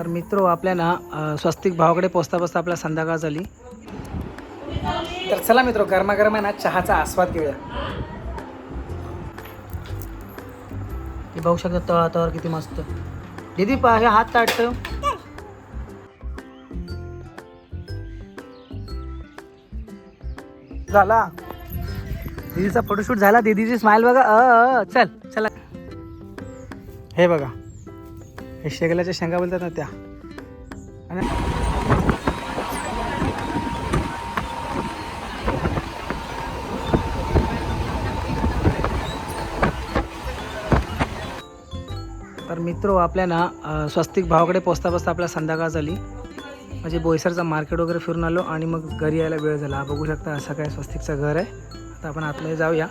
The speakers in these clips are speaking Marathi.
तर मित्र आपल्या ना स्वस्तिक भावाकडे पोचता पोचता आपल्या संध्याकाळ झाली. तर चला मित्र गरमागरम आहे ना चहाचा आस्वाद घेऊया. हे बघू शकता तळातळावर किती मस्त. दीदी पा हे हात ताटत झाला. दीदीचा फोटोशूट झाला. दीदीची स्माइल बघा. अ, चल चला. हे बघा. हे शेगल्याच्या शेंगा बोलतात ना त्या. आणि तर मित्र आपल्या ना स्वस्तिक भावाकडे पोचता पोचता आपल्या संध्याकाळ झाली. म्हणजे बोईसरचा मार्केट वगैरे फिरून आलो आणि मग घरी यायला वेळ झाला. बघू शकता असं काय स्वस्तिकचं घर आहे. आता आपण आतमध्ये जाऊया.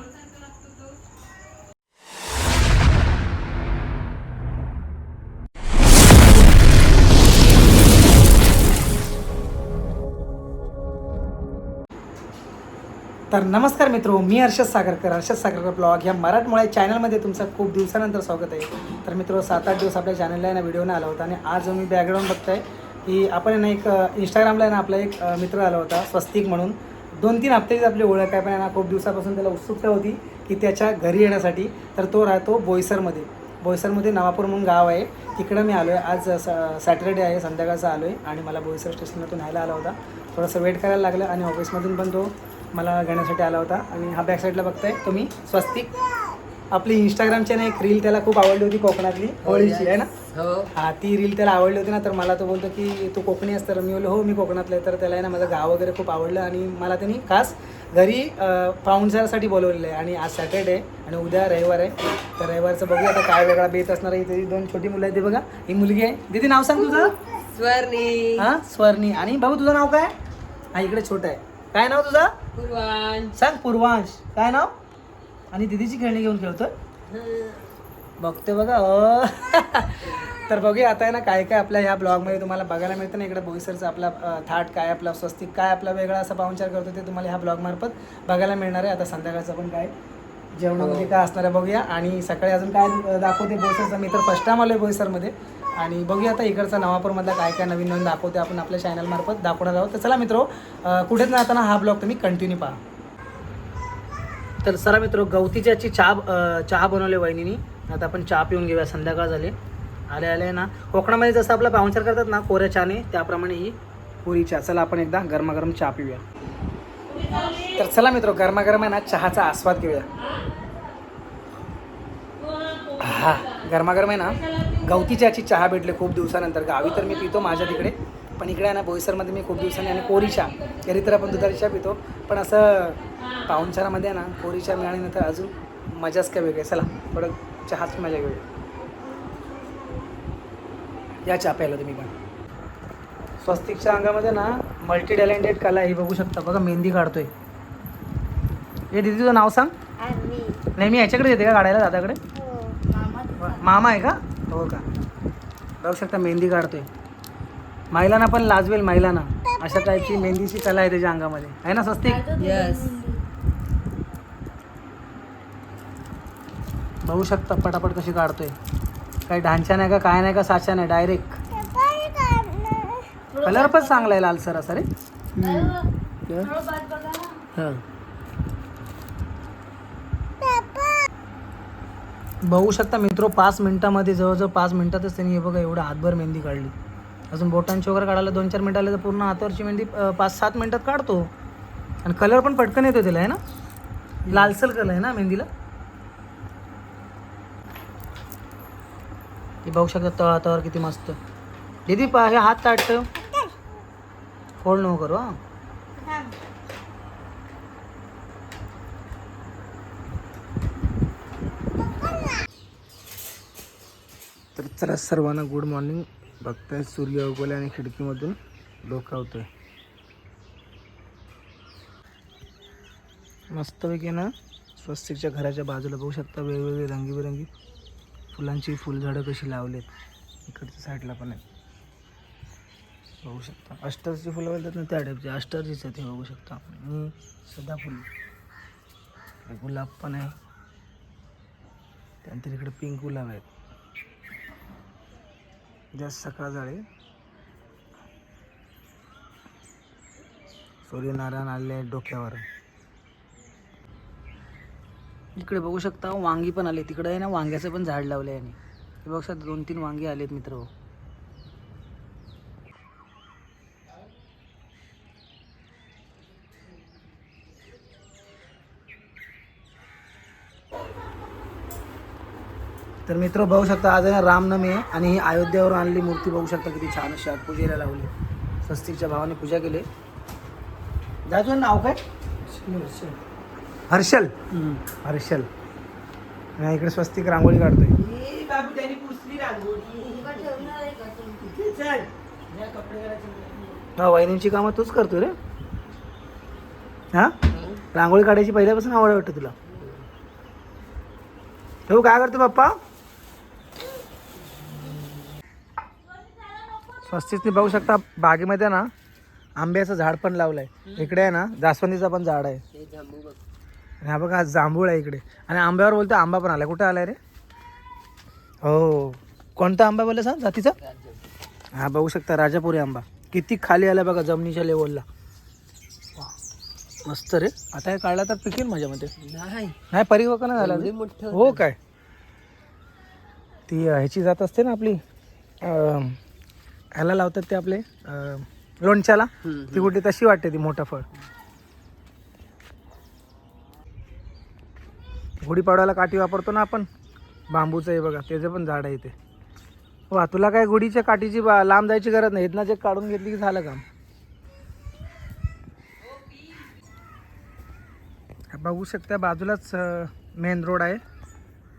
तर नमस्कार मित्रो मी हर्षद सागरकर. हर्षद सागरकर ब्लॉग ह्या मराठमोळ्या चॅनलमध्ये तुमचं खूप दिवसानंतर स्वागत आहे. तर मित्र सात आठ दिवस आपल्या चॅनलला आहे ना व्हिडिओने आला होता आणि आज मी बॅकग्राऊंड बघताय की आपण आहे ना एक इंस्टाग्रामला आहे ना आपला एक मित्र आला होता स्वस्तिक म्हणून. दोन तीन हप्त्याचीच आपली ओळख आहे पण ना खूप दिवसापासून त्याला उत्सुकता होती की त्याच्या घरी येण्यासाठी. तर तो राहतो बोईसरमध्ये. बोईसरमध्ये नवापूर म्हणून गाव आहे. तिकडं मी आलो आहे आज स- सॅटर्डे आहे संध्याकाळचा आलो आहे आणि मला बोईसर स्टेशनला तो न्यायला आला होता. थोडंसं वेट करायला लागलं आणि ऑफिसमधून पण तो मला घेण्यासाठी आला होता. आणि हा बॅक साईडला बघताय तुम्ही स्वस्तिक. आपली इंस्टाग्रामची ना एक रील त्याला खूप आवडली होती कोकणातली होळीची आहे ना? हो. हा ती रील त्याला आवडली होती ना तर मला तो बोलतो की तू कोकणी असतं तर मी बोललो हो मी कोकणातलं आहे. तर त्याला आहे ना माझं गाव वगैरे खूप आवडलं आणि मला त्यांनी खास घरी अं, पाहुणचारासाठी बोलवलेलं आहे. आणि आज सॅटर्डे आहे आणि उद्या रविवार आहे. तर रविवारचं बघूया आता काय वेगळा बेत असणार आहे. इथे दोन छोटी मुलं आहेत ते बघा. ही मुलगी आहे. दीदी नाव सांग तुझं. स्वर्णी. हा स्वर्णी. आणि भाऊ तुझं नाव काय? हा इकडे छोटं आहे. काय नाव तुझं? पूर्वांश. सांग पूर्वांश. काय नाव? आणि दीदीची खेळणी घेऊन खेळतोय? बघते बघा. अ. तर बघूया आता आहे ना काय काय आपल्या ह्या ब्लॉगमध्ये तुम्हाला बघायला मिळतं ना. इकडे बोईसरचा आपला थाट काय आपला स्वस्तिक काय आपला वेगळा असा पाहुणचार करतो ते तुम्हाला ह्या ब्लॉगमार्फत बघायला मिळणार आहे. आता संध्याकाळचं पण काय? जेवणामध्ये काय असणार आहे बघूया. आणि सकाळी अजून काय दाखवते बोईसरचा मी तर फर्स्ट टाइम आलो आहे बोईसरमध्ये आणि बघूया आता इकडचा नवापूरमधला काय काय नवीन नवीन दाखवते आपण आपल्या चॅनलमार्फत दाखवणार आहोत. तर चला मित्रो अ, कुठेच जाताना हा ब्लॉग तुम्ही कंटिन्यू पहा. तर सरा मित्र गवतीच्याची चहा चहा बनवले वहिनीनी. आता आपण चहा पिऊन घेऊया संध्याकाळ झाले. आले आले ना. कोकणामध्ये जसं आपला पाहुणचार करतात ना कोऱ्या चहाने त्याप्रमाणे ही पुरी चहा. चला आपण एकदा गरमागरम चहा पिऊया. तर चला मित्र गरमागरम आहे ना चहाचा आस्वाद घेऊया. हा गरमागरम आहे ना गवती चहाची चहा भेटले खूप दिवसानंतर. गावी तर मी पितो माझ्या तिकडे पण इकडे आहे ना बोईसरमध्ये मी खूप दिवसांनी आणि कोरी चहा घरी तर आपण दुधारी चहा पितो पण असं पाहुणचारामध्ये आहे ना कोरी चहा मिळाल्यानंतर अजून मजाच काय वेगळी आहे. चला थोडं चहाच मजा घेऊया. या चहा प्यायला तुम्ही पण. स्वस्तिकच्या अंगामध्ये ना मल्टी टॅलेंटेड कला आहे ही बघू शकता. बघा मेहंदी काढतोय. हे दिदी तुझं नाव सांग. नाही मी ह्याच्याकडे येते का काढायला दादाकडे? मामा आहे का? हो का? बघू शकता मेहंदी काढतोय. महिलांना पण लाजवेल महिलांना. अशा टाईपची मेहंदीची कला आहे त्याच्या अंगामध्ये. आहे ना स्वस्तिक? यस बघू शकता पटापट कशी काढतोय. काही ढांचा नाही का काय नाही का साचा नाही डायरेक्ट कलर पण चांगला आहे लालसर असा रे हां. बघू शकता मित्रो पाच मिनिटामध्ये जवळजवळ पाच मिनिटातच त्यांनी हे बघा एवढं हातभर मेहंदी काढली. अजून बोटांची वगैरे काढायला दोन चार मिनिटं आले तर पूर्ण हातावरची मेहंदी पाच सात मिनिटात काढतो. आणि कलर पण पटकन येतो त्याला आहे ना? लालसर कलर आहे ना मेहंदीला? ते बघू शकता तळातळावर किती मस्त. दीदी पा हे हात ताटत. फोल्ड नको करू हा. तर चला सर्वांना गुड मॉर्निंग बघताय सूर्य उगवले आणि खिडकीमधून डोकावतोय मस्तपैकी ना स्वस्तिकच्या घराच्या बाजूला बघू शकता वेगवेगळे रंगीबेरंगी फुलांची फुलझाडं कशी लावलेत. इकडच्या साईडला पण आहेत. बघू शकता. अष्टरची फुलं बोलतात ना त्या टाईपची अष्टरचीच आहे ते बघू शकता सदा सदाफुल गुलाब पण आहे. त्यानंतर इकडे पिंक गुलाब आहेत. जास्त सकाळ जाळे सूर्यनारायण आले आहेत डोक्यावर. इकडे बघू शकता वांगी पण आले. तिकडे आहे ना वांग्याचं पण झाड लावलं आहे आणि बघू शकता दोन तीन वांगी आलेत मित्र. तर मित्र बघू शकता आज आहे रामनवमी आहे आणि ही अयोध्येवरून आणलेली मूर्ती बघू शकता किती छान अशी पूजेला लावली. स्वस्तिकच्या भावाने पूजा केली. दाजू नाव काय? हर्षल. हर्षल? आणि इकडे स्वस्तिक रांगोळी काढतोय. हा वहिनींची कामं तूच करतोय रे. हा? रांगोळी काढायची पहिल्यापासून आवड वाटतं तुला. ठेवू काय करतो पप्पा? स्वस्तिकने बघू शकता बागेमध्ये ना आंब्याचं झाड पण लावलंय. इकडे आहे ना जास्वंदीचं पण झाड आहे. हे बघ. आणि बघा जांभूळ आहे इकडे. आणि आंब्यावर बोलतो आंबा पण आलाय. कुठे आलाय रे? हो. कोणता आंबा बोलला सांग जातीचा? हा बघू शकता राजापुरी आंबा. किती खाली आला बघा जमिनीच्या लेवलला मस्त रे. आता हे काढला तर पिकेल माझ्यामध्ये नाही. नाही झाला हो काय? ती ह्याची जात असते ना आपली ह्याला लावतात ते आपले अं, लोणच्याला. ती कुठे तशी वाटते ती मोठं फळ. गुढीपाडवाला काठी वापरतो ना आपण बांबूचं आहे बघा त्याचं पण झाड आहे इथे. वा तुला काय गुढीच्या काठीची बा- लांब जायची गरज नाही इथनं जे काढून घेतली की झालं काम. हा बघू शकता बाजूलाच मेन रोड आहे.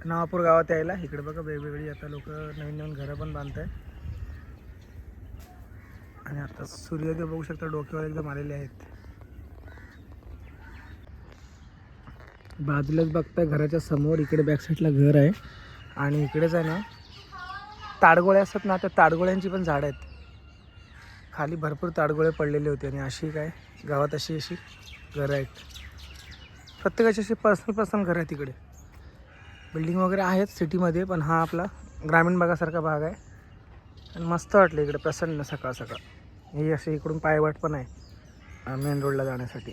नवापूर गावात यायला इकडे बघा वेगवेगळी आता लोक नवीन नवीन घरं पण बांधत आहे आणि आता सूर्योदय बघू शकता डोक्यावर एकदम आलेले आहेत. बाजूलाच बघताय घराच्या समोर इकडे बॅक साईडला घर आहे. आणि इकडेच आहे ना ताडगोळे असतात ना त्या ताडगोळ्यांची पण झाडं आहेत. खाली भरपूर ताडगोळे पडलेले होते आणि अशी काय गावात अशी अशी घरं आहेत. प्रत्येकाची अशी पर्सनल पर्सनल घरं आहेत तिकडे बिल्डिंग वगैरे आहेत सिटीमध्ये पण हा आपला ग्रामीण भागासारखा भाग आहे. आणि मस्त वाटलं इकडे प्रसन्न सकाळ सकाळ. हे अशी इकडून पायवाट पण आहे मेन रोडला जाण्यासाठी.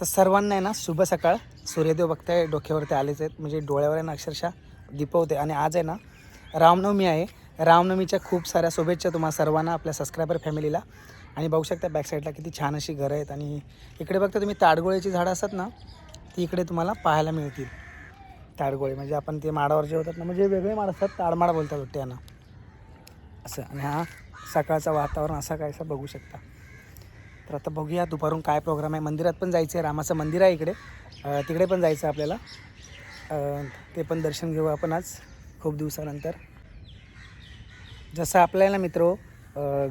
तर सर्वांना आहे ना शुभ सकाळ. सूर्यदेव बघताय डोक्यावरती आलेच आहेत. म्हणजे डोळ्यावर आहे ना अक्षरशः दीपवते आणि आज आहे ना रामनवमी आहे. रामनवमीच्या खूप साऱ्या शुभेच्छा तुम्हाला सर्वांना आपल्या सबस्क्रायबर फॅमिलीला आणि बघू शकता बॅक साईडला किती छान अशी घरं आहेत. आणि इकडे बघता तुम्ही ताडगोळ्याची झाडं असतात ना ती इकडे तुम्हाला पाहायला मिळतील. ताडगोळे म्हणजे आपण ते माडावर जे होतात ना म्हणजे वेगळे माड असतात ताडमाड बोलतात त्यांना असं. आणि हा सकाळचं वातावरण असा काय असं बघू शकता. तर आता बघूया दुपारून काय प्रोग्राम आहे. मंदिरात पण जायचं आहे रामाचं मंदिर आहे इकडे. तिकडे पण जायचं आहे आपल्याला. ते पण दर्शन घेऊ आपण आज खूप दिवसानंतर. जसं आपल्याला मित्र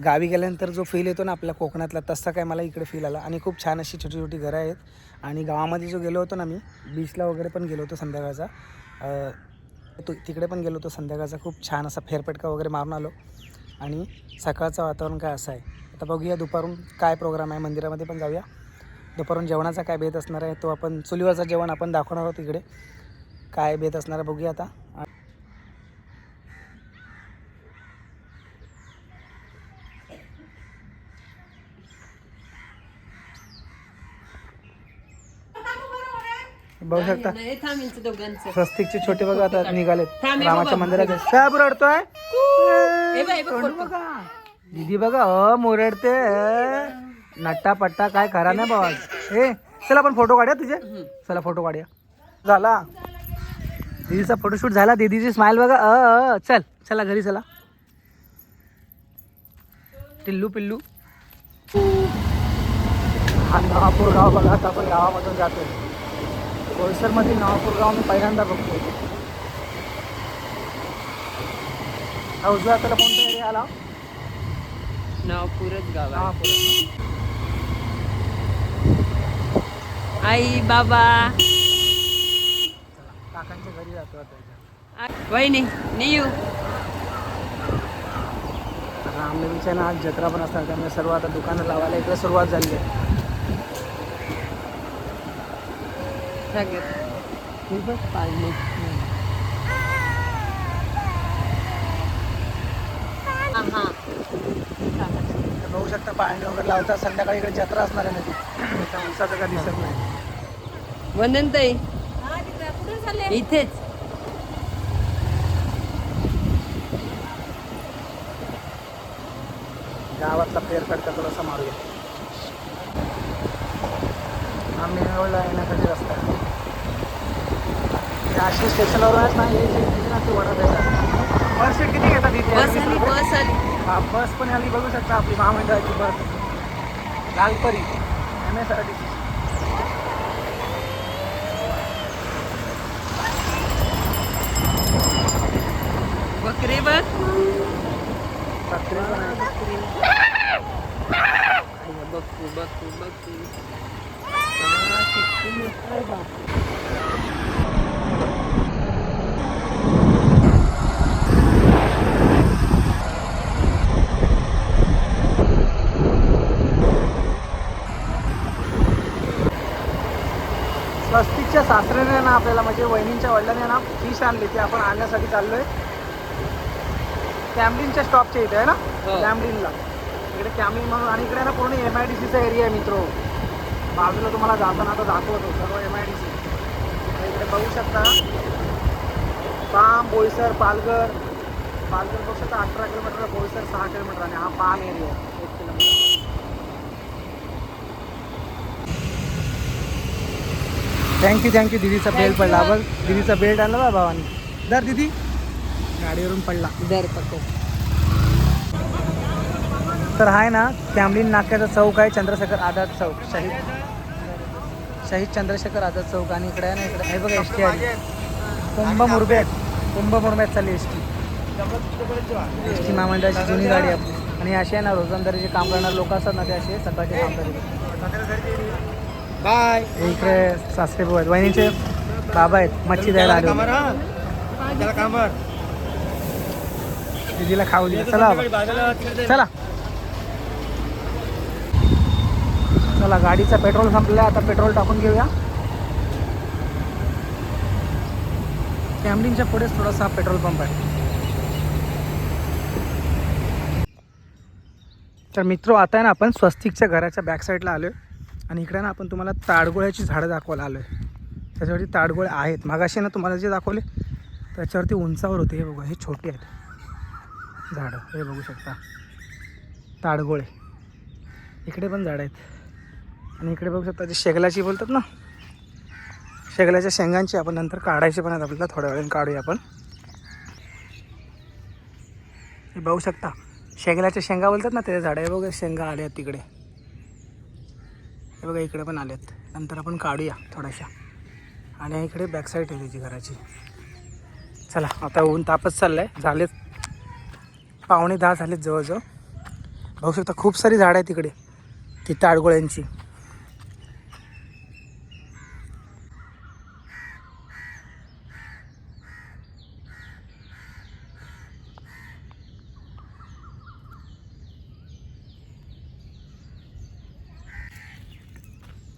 गावी गेल्यानंतर जो फील येतो ना आपल्या कोकणातला तसा काय मला इकडे फील आला. आणि खूप छान अशी छोटी छोटी घरं आहेत. आणि गावामध्ये जो गेलो होतो ना मी बीचला वगैरे पण गेलो होतो संध्याकाळचा. तो तिकडे पण गेलो होतो संध्याकाळचा. खूप छान असा फेरफटका वगैरे मारून आलो. आणि सकाळचं वातावरण काय असं आहे? आता बघूया दुपारून काय प्रोग्राम आहे. मंदिरामध्ये पण जाऊया. दुपारून जेवणाचा काय बेत असणार आहे? तो आपण चुलीवरचं जेवण आपण दाखवणार आहोत इकडे. काय बेत असणार आहे बघूया आता. बघू शकता. दोघांचं. स्वस्तिकचे छोटे बघा आता निघालेत. हे रामाच्या. मंदिरात काय रडतोय? हे बघ, हे दीदी बघा अ मोरडते. नट्टा पट्टा काय खरा नाही बाबा ए चला आपण फोटो काढूया तुझे. चला फोटो काढूया. झाला. दीदीचा फोटोशूट झाला. दीदीची स्माइल बघा. अ अ, चल चला घरी चला. टिल्लू पिल्लू. हा नवापूर गाव बघा आता आपण गावामधून जातोय. बोईसरमधील नवापूर गाव मी पहिल्यांदा बघतो. हा उजव्या हाताला कोणता एरिया आला? नावपूरच गाव आहे. नवापूर. आई बाबा. काकांच्या घरी जातो आता आ- वहिनी नियू. रामदेवीच्या ना आज जत्रा पण असतात त्यामुळे सर्व आता दुकानं लावायला इकडे सुरुवात झाली आहे. सांगत हे बघ पाळणे हा हा तर बघू शकता पाणी वगैरे लावतात संध्याकाळी इकडे जत्रा असणार आहे म्हणजे उंचाचं काय दिसत नाही. वंदन ताई इथेच. गावातला फेरफटका थोडासा मारूया आम्ही निवडला येण्यासाठी रस्ता. आशिष स्टेशनवरूनच नाही बस सीट किती घेतात इथे बस आली बस आली हा बस पण आली बघू शकता आपली महामंडळाची bus. Lalpari M S R T C बकरे बघ बघू बघू बघू स्वस्तिकच्या सासऱ्याने ना आपल्याला म्हणजे वहिनींच्या वडिलांनी ना फिश आणली ती आपण आणण्यासाठी चाललोय. कॅमलिनच्या स्टॉपच्या इथे आहे ना? हो. कॅमलिनला इकडे कॅमलिन म्हणून आणि इकडे ना पूर्ण एम आय डी सीचा एरिया आहे मित्र. बाजूला तुम्हाला जाताना आता दाखवतो सर्व एम आय डी सी इकडे बघू शकता. पाम बोईसर पालघर. पालघर बघू शकता अठरा किलोमीटर बोईसर सहा किलोमीटर आणि हा पाम एरिया आहे एक kilometre thank you thank you दिदीचा belt. पडला. बघ दिदीचा बेल्ट आणला बा भावानी. दर दिदी. गाडीवरून पडला. दर पकड. तर आहे ना कॅमलिन नाक्याचा चौक आहे चंद्रशेखर आझाद चौक. शहीद. शहीद चंद्रशेखर आझाद चौक आणि इकडे आहे ना इकडे. हे बघा एस टी आली कुंभ मुरबेत कुंभ मुरबेत चालली एस टी एस टी महामंडळाची जुनी गाडी आहे. आपली आणि अशी आहे ना रोजंदारीचे काम करणारे लोक असतात ना ते असे सकाळचे काम करतात. बाय. इकडे सासरे भाऊ आहेत. वहिनीचे बाबा आहेत. मच्छी द्यायला आले होते. दीदीला खाऊ दिला. चला. चला. चला गाडीचा पेट्रोल संपलं आता पेट्रोल टाकून घेऊया. कॅमलिनच्या पुढेच थोडासा पेट्रोल पंप आहे. तर मित्र आता आहे ना आपण स्वस्तिकच्या घराच्या बॅक साईडला आलो आहे आणि इकडे ना आपण तुम्हाला ताडगोळ्याची झाडं दाखवायला आलो आहे त्याच्यावरती ताडगोळे आहेत. मागाशी ना तुम्हाला जे दाखवले त्याच्यावरती उंचावर होते. हे बघा हे छोटे आहेत. झाडं. हे बघू शकता. ताडगोळे. इकडे पण झाडं आहेत. आणि इकडे बघू शकता जे शेगलाची बोलतात ना शेगलाच्या शेंगांची आपण नंतर काढायची पण आहेत. आपल्याला थोड्या वेळाने काढूया आपण. हे बघू शकता. शेगलाच्या शेंगा बोलतात ना ते झाडं. हे बघा शेंगा आल्या आहेत तिकडे. बघा इकडे पण आल्यात नंतर आपण काढूया थोड्याशा. आणि इकडे बॅकसाईड आहे त्याची घराची. चला आता ऊन तापच चाललं आहे झालेत पावणे दहा झालेत जवळजवळ. बघू शकता खूप सारी झाडं आहेत तिकडे ती ताडगोळ्यांची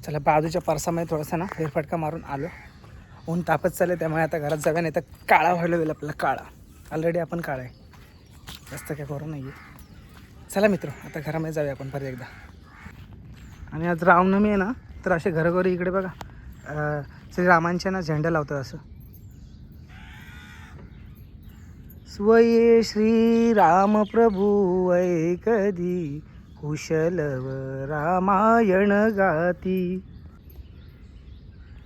चला बाजूच्या परसामध्ये थोडासा ना फेरफटका मारून आलो. ऊन तापच चालले त्यामुळे आता घरात जागा नाही तर काळा व्हायला होईल आपल्याला काळा. ऑलरेडी आपण काळा आहे. जास्त काय करू नाही आहे चला मित्र आता घरामध्ये जाऊया आपण परत एकदा. आणि आज रामनवमी आहे ना तर असे घरोघरी इकडे बघा श्रीरामांच्या ना झेंडा लावतात असं. स्वये श्रीराम प्रभू कधी? कुशलव रामायण गाती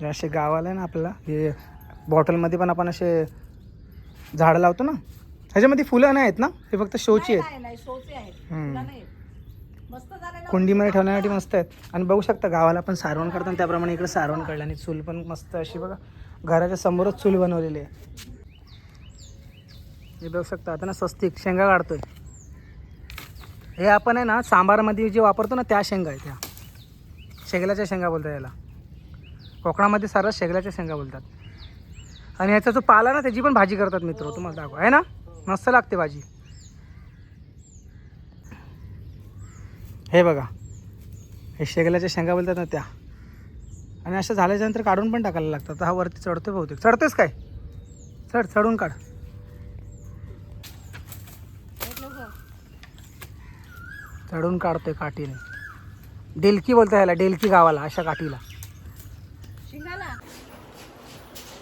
असे गावाला आहे ना आपल्याला. हे बॉटलमध्ये पण आपण असे झाडं लावतो ना. ह्याच्यामध्ये फुलं नाही आहेत ना? हे फक्त शोची आहेत. कुंडीमध्ये ठेवण्यासाठी मस्त आहेत. आणि बघू शकता गावाला पण सारवण करतात त्याप्रमाणे इकडे सारवण काढलं आणि चूल पण मस्त अशी बघा. घराच्या समोरच चूल बनवलेली आहे. हे बघू शकता. आता ना स्वस्तिक शेंगा काढतोय. हे आपण आहे ना सांबारमध्ये जे वापरतो ना त्या शेंगा आहे त्या शेगल्याच्या शेंगा बोलतात याला. कोकणामध्ये सर्रास शेगल्याच्या शेंगा बोलतात. आणि याचा जो पाला ना त्याची पण भाजी करतात मित्र तुम्हाला दाखवा. आहे ना? मस्त लागते भाजी. हे बघा. हे शेगल्याच्या शेंगा बोलतात ना त्या. आणि असं झाल्याच्यानंतर काढून पण टाकायला लागतात. हा वरती चढतो बहुतेक. चढतेस काय? चढ चढून काढ. चढून काढतोय काठीने. डेलकी बोलतो ह्याला डेलकी गावाला अशा काठीला.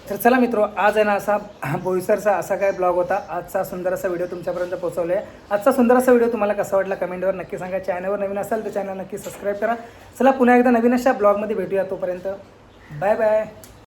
तर चला मित्रो आज आहे ना असा बोईसरचा असा काय ब्लॉग होता. आजचा सुंदर असा व्हिडिओ तुमच्यापर्यंत पोहोचवला आहे आजचा सुंदर असा व्हिडिओ तुम्हाला कसा वाटला कमेंटवर नक्की सांगा. चॅनलवर नवीन असाल तर चॅनल नक्की सबस्क्राईब करा. चला पुन्हा एकदा नवीन अशा ब्लॉगमध्ये भेटूया तोपर्यंत. Bye bye